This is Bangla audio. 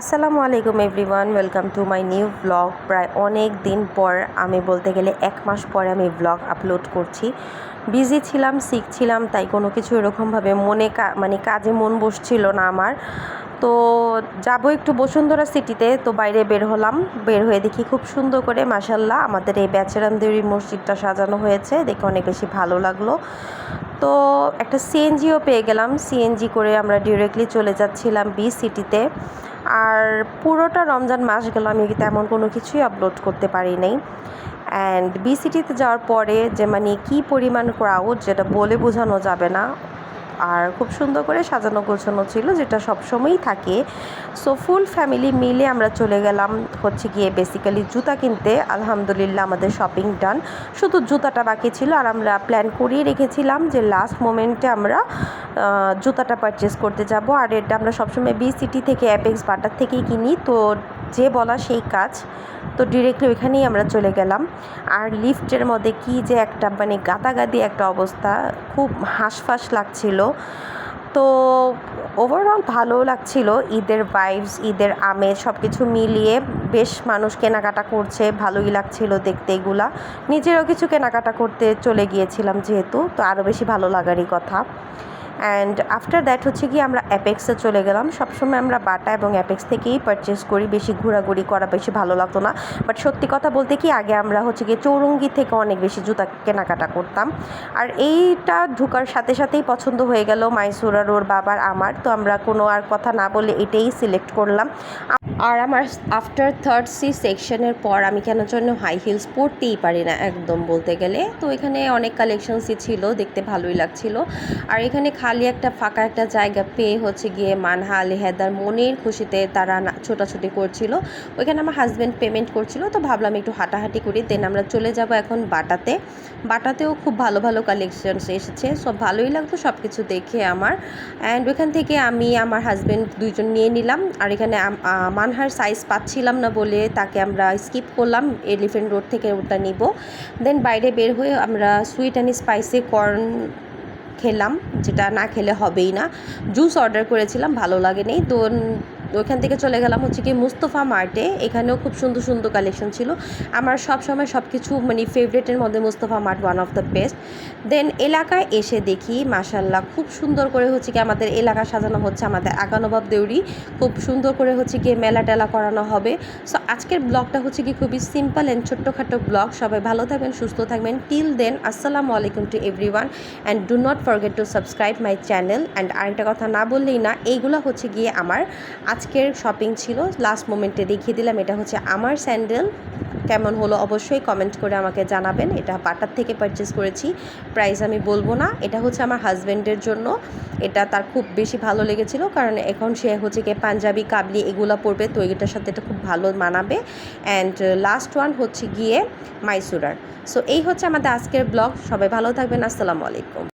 আসসালামু আলাইকুম everyone, welcome to my new vlog. প্রায় অনেক দিন পর আমি বলতে গেলে এক মাস পরে আমি ব্লগ আপলোড করছি। বিজি ছিলাম সিক ছিলাম, তাই কোনো কিছু এরকমভাবে মনে মানে কাজে মন বসছিল না আমার। তো যাব একটু বসুন্ধরা সিটিতে, তো বাইরে বের হলাম। বের হয়ে দেখি খুব সুন্দর করে মাসাল্লাহ আমাদের এই ব্যাচেরামদেরই মসজিদটা সাজানো হয়েছে। দেখে অনেক বেশি ভালো লাগল। তো একটা সিএনজিও পেয়ে গেলাম। সিএনজি করে আমরা ডিরেক্টলি চলে যাচ্ছিলাম বি সিটিতে আর পুরোটা রমজান মাস গেল, আমি তেমন কোনো কিছুই আপলোড করতে পারি নাই। অ্যান্ড বিসিটিতে যাওয়ার পরে যে মানে কী পরিমাণ ক্রাউড যেটা বলে বোঝানো যাবে না। আর খুব সুন্দর করে সাজানো গোছানো ছিল, যেটা সবসময়ই থাকে। সো ফুল ফ্যামিলি মিলে আমরা চলে গেলাম হচ্ছে গিয়ে বেসিক্যালি জুতা কিনতে। আলহামদুলিল্লাহ আমাদের শপিং ডান শুধু জুতাটা বাকি ছিল আর আমরা প্ল্যান করিয়ে রেখেছিলাম যে লাস্ট মোমেন্টে আমরা জুতাটা পারচেস করতে যাব। আর এটা আমরা সবসময় বি সিটি থেকে অ্যাপেক্স বাটার থেকেই কিনি। তো যে বলা সেই কাজ। তো ডিরেক্টলি ওইখানেই আমরা চলে গেলাম। আর লিফটের মধ্যে কি যে একটা মানে গাদাগাদি একটা অবস্থা, খুব হাঁসফাঁস লাগছিল। তো ওভারঅল ভালো লাগছিল, ঈদের ভাইবস ঈদের আমেজ সব কিছু মিলিয়ে বেশ মানুষ কেনাকাটা করছে, ভালোই লাগছিল দেখতে এগুলা। নিজেরও কিছু কেনাকাটা করতে চলে গিয়েছিলাম যেহেতু, তো আরও বেশি ভালো লাগারই কথা। অ্যান্ড আফটার দ্যাট হচ্ছে কি আমরা অ্যাপেক্সে চলে গেলাম। সবসময় আমরা বাটা এবং অ্যাপেক্স থেকেই পারচেস করি। বেশি ঘোরাঘুরি করা বেশি ভালো লাগতো না। বাট সত্যি কথা বলতে কি, আগে আমরা হচ্ছে গিয়ে চৌরঙ্গি থেকে অনেক বেশি জুতা কেনাকাটা করতাম। আর এইটা ঢুকার সাথে সাথেই পছন্দ হয়ে গেল মাইসুরার ওর বাবার, আমার। তো আমরা কোনো আর কথা না বলে এটাই সিলেক্ট করলাম। আর আমার আফটার থার্ড সি সেকশনের পর আমি কেন জন্য হাই হিলস পরতেই পারি না একদম বলতে গেলে। তো এখানে অনেক কালেকশনসই ছিল, দেখতে ভালোই লাগছিল। আর এখানে খালি একটা ফাঁকা একটা জায়গা পেয়ে হচ্ছে গিয়ে মানহা আলী হেদার, মনের খুশিতে তারা ছোটাছুটি করছিল। ওইখানে আমার হাজব্যান্ড পেমেন্ট করছিল, তো ভাবলাম একটু হাঁটাহাঁটি করি। দেন আমরা চলে যাব এখন বাটাতে। বাটাতেও খুব ভালো ভালো কালেকশনস এসেছে। সব ভালোই লাগতো সব কিছু দেখে আমার। অ্যান্ড ওইখান থেকে আমি, আমার হাজব্যান্ড দুইজন নিয়ে নিলাম। আর এখানে আম- মানহার সাইজ পাচ্ছিলাম না বলে তাকে আমরা স্কিপ করলাম এলিফেন্ট রোড থেকে ওটা নিব। দেন বাইরে বের হয়ে আমরা সুইট অ্যান্ড স্পাইসি কর্ন খেলাম, যেটা না খেলে হবেই না। জুস অর্ডার করেছিলাম, ভালো লাগেনি। তো ওইখান থেকে চলে গেলাম হচ্ছে কি মুস্তফা মার্টে। এখানেও খুব সুন্দর সুন্দর কালেকশন ছিল। আমার সব সময় সব কিছু মানে ফেভারেটের মধ্যে Mustafa mart one of the best then এলাকায় এসে দেখি মাসাল্লাহ খুব সুন্দর করে হচ্ছে কি আমাদের এলাকা সাজানো হচ্ছে আমাদের আগানবাব দেউরি। খুব সুন্দর করে হচ্ছে গিয়ে মেলা টেলা করানো হবে। সো আজকের ব্লগটা হচ্ছে কি খুবই সিম্পল অ্যান্ড ছোট্টখাটো ব্লগ সবাই ভালো থাকবেন, সুস্থ থাকবেন। টিল দেন আসসালামু আলাইকুম to everyone and do not forget to subscribe my channel and আরেকটা কথা না বললেই না, এইগুলো হচ্ছে গিয়ে আমার আজকের শপিং ছিল। লাস্ট মোমেন্টে দেখিয়ে দিলাম, এটা হচ্ছে আমার স্যান্ডেল কেমন হলো অবশ্যই কমেন্ট করে আমাকে জানাবেন। এটা বাটার থেকে পারচেস করেছি। প্রাইস আমি বলব না। এটা হচ্ছে আমার হাজব্যান্ডের জন্য। এটা তার খুব বেশি ভালো লেগেছিল কারণ এখন সে হচ্ছে কি পাঞ্জাবি, কাবলি এগুলো পরবে। তো এটার সাথে এটা খুব ভালো মানাবে। অ্যান্ড লাস্ট ওয়ান হচ্ছে গিয়ে মাইসুরার সো এই হচ্ছে আমাদের আজকের ব্লগ সবাই ভালো থাকবেন। আসসালামু আলাইকুম।